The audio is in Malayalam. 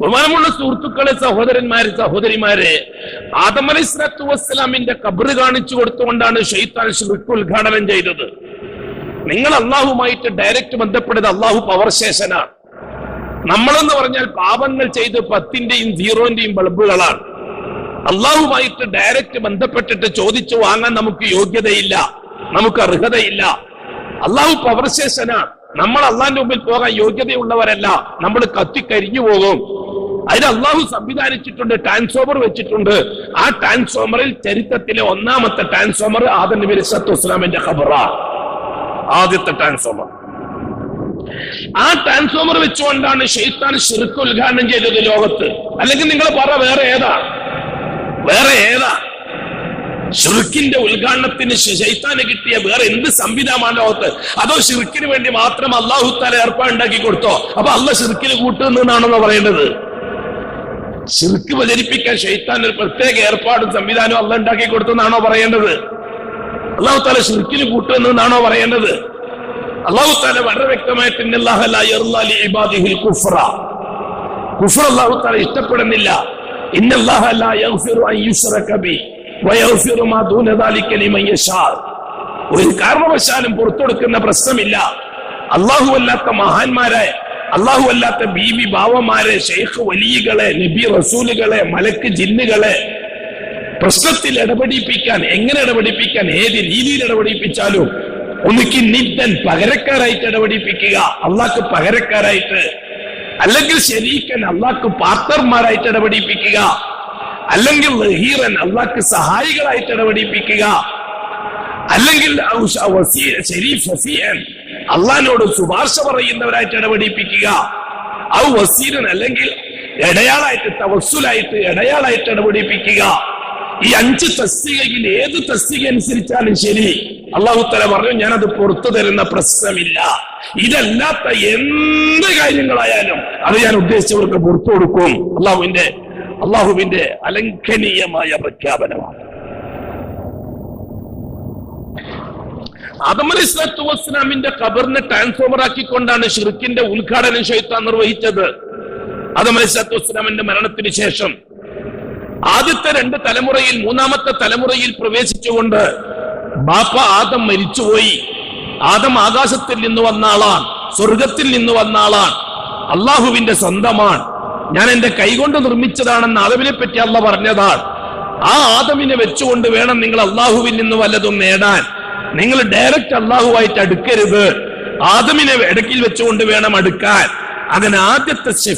ബഹുമാനമുള്ള സുഹൃത്തുക്കളെ സഹോദരന്മാരെ സഹോദരിമാരെ ആദം അലൈഹി വസ്സലാമിന്റെ കബറ് കാണിച്ചു കൊടുത്തുകൊണ്ടാണ് ഷെയ്ത്താൻ ഷിർക്ക് ഉദ്ഘാടനം ചെയ്തത്. നിങ്ങൾ അള്ളാഹുമായിട്ട് ഡയറക്റ്റ് ബന്ധപ്പെടുന്നത് അള്ളാഹു പവർശേഷനാണ് നമ്മളെന്ന് പറഞ്ഞാൽ പാപങ്ങൾ ചെയ്ത് പത്തിന്റെയും സീറോന്റെയും ബൾബുകളാണ്. അള്ളാഹുമായിട്ട് ഡയറക്റ്റ് ബന്ധപ്പെട്ടിട്ട് ചോദിച്ചു വാങ്ങാൻ നമുക്ക് യോഗ്യതയില്ല നമുക്ക് അർഹതയില്ല. അള്ളാഹു പവർശേഷനാണ് നമ്മൾ അള്ളാന്റെ മുമ്പിൽ പോകാൻ യോഗ്യതയുള്ളവരല്ല നമ്മൾ കത്തിക്കരിഞ്ഞു പോകും. അതിന് അള്ളാഹു സംവിധാനിച്ചിട്ടുണ്ട് ട്രാൻസ്ഫോമർ വെച്ചിട്ടുണ്ട്. ആ ട്രാൻസ്ഫോമറിൽ ചരിത്രത്തിലെ ഒന്നാമത്തെ ട്രാൻസ്ഫോമർ ആദം നബി സത്തു ഇസ്ലാമിന്റെ ഖബറ. ആദ്യത്തെ ട്രാൻസ്ഫോമർ ആ ട്രാൻസ്ഫോമർ വെച്ചുകൊണ്ടാണ് ഷെയ്ത്താൻ ഷിർക്ക് ഉദ്ഘാടനം ചെയ്തത് ലോകത്ത്. അല്ലെങ്കിൽ നിങ്ങൾ പറ വേറെ ഏതാ? വേറെ ഏതാ? ഷിർക്കിന്റെ ഉദ്ഘാടനത്തിന് ശൈത്താന് കിട്ടിയ വേറെ എന്ത് സംവിധാനമാണ് ലോകത്ത്? അതോ ഷിർക്കിന് വേണ്ടി മാത്രം അള്ളാഹു താല ഏർപ്പാടുണ്ടാക്കി കൊടുത്തോ? അപ്പൊ അള്ള ഷിർക്കിന് കൂട്ടുന്നാണെന്നോ പറയേണ്ടത്. ഷിർക്ക് പ്രചരിപ്പിക്കാൻ ഷെയ്ത്താൻ ഒരു പ്രത്യേക ഏർപ്പാടും സംവിധാനം അല്ല ഉണ്ടാക്കി കൊടുത്തെന്നാണോ പറയേണ്ടത്? അള്ളാഹു താല ശിർക്കിന് കൂട്ടുന്നതാണോ പറയേണ്ടത്? അള്ളാഹു താല വളരെ വ്യക്തമായിട്ട് അള്ളാഹു താല ഇഷ്ടപ്പെടുന്നില്ല. ഒരു കാരണവശാലും പുറത്തെടുക്കുന്ന പ്രശ്നമില്ല. അള്ളാഹു അല്ലാത്ത മഹാന്മാരായ അള്ളാഹു അല്ലാത്ത ബീവി ബാവമാരെ ഷെയ്ഖ് വലിയകളെ നബി റസൂലുകളെ മലക്ക് ജിന്നുകളെ പ്രശ്നത്തിൽ ഇടപെടിപ്പിക്കാൻ എങ്ങനെ ഇടപെടിപ്പിക്കാൻ ഏത് രീതിയിൽ ഇടപെടിപ്പിച്ചാലും ഒന്നിക്ക് നിന്നൻ പകരക്കാരായിട്ട് ഇടപെടിപ്പിക്കുക അള്ളാഹ്ക്ക് പകരക്കാരായിട്ട് അല്ലെങ്കിൽ ശരീക്കൻ അള്ളാഹ്ക്ക് പാർട്ണർമാരായിട്ട് ഇടപെടിപ്പിക്കുക അല്ലെങ്കിൽ ലഹീറൻ അള്ളാഹ്ക്ക് സഹായികളായിട്ട് ഇടപെടിപ്പിക്കുക അല്ലെങ്കിൽ ശരീഫ് അള്ളഹാനോട് ശുപാർശ പറയുന്നവരായിട്ട് ഇടപെടിപ്പിക്കുക. ഔ വസീരൻ അല്ലെങ്കിൽ ഇടയാളായിട്ട് തവസുലായിട്ട് ഇടയാളായിട്ട് ഇടപെടിപ്പിക്കുക. ഈ അഞ്ച് തസ്തികയിൽ ഏത് തസ്തിക അനുസരിച്ചാലും ശരി. അള്ളാഹു തല പറഞ്ഞു ഞാനത് പുറത്തു തരുന്ന പ്രശ്നമില്ല. ഇതല്ലാത്ത എന്ത് കാര്യങ്ങളായാലും അത് ഞാൻ ഉദ്ദേശിച്ചവർക്ക് പുറത്തു കൊടുക്കും. അള്ളാഹുവിന്റെ അള്ളാഹുവിന്റെ അലംഘനീയമായ പ്രഖ്യാപനമാണ്. സ്വലാത്തു വസ്സലാമിന്റെ ഖബറിനെ ട്രാൻസ്ഫോമർ ആക്കിക്കൊണ്ടാണ് ഷിർക്കിന്റെ ഉദ്ഘാടനം ഷെയ്ത്താൻ നിർവഹിച്ചത്. സ്വലാത്തു വസ്സലാമിന്റെ മരണത്തിന് ശേഷം. ആദ്യത്തെ രണ്ട് തലമുറയിൽ മൂന്നാമത്തെ തലമുറയിൽ പ്രവേശിച്ചുകൊണ്ട് ബാപ്പ ആദം മരിച്ചുപോയി. ആദം ആകാശത്തിൽ നിന്ന് വന്ന ആളാണ് സ്വർഗത്തിൽ നിന്ന് വന്ന ആളാണ് അള്ളാഹുവിന്റെ സ്വന്തമാണ്. ഞാൻ എന്റെ കൈകൊണ്ട് നിർമ്മിച്ചതാണെന്ന് ആദമിനെ പറ്റി അല്ല പറഞ്ഞതാണ്. ആ ആദമിനെ വെച്ചുകൊണ്ട് വേണം നിങ്ങൾ അള്ളാഹുവിൽ നിന്ന് വല്ലതും നേടാൻ. നിങ്ങൾ ഡയറക്റ്റ് അള്ളാഹുവായിട്ട് അടുക്കരുത്. ആദമിനെ ഇടക്കിൽ വെച്ചുകൊണ്ട് വേണം അടുക്കാൻ. അങ്ങനെ ആദ്യത്തെ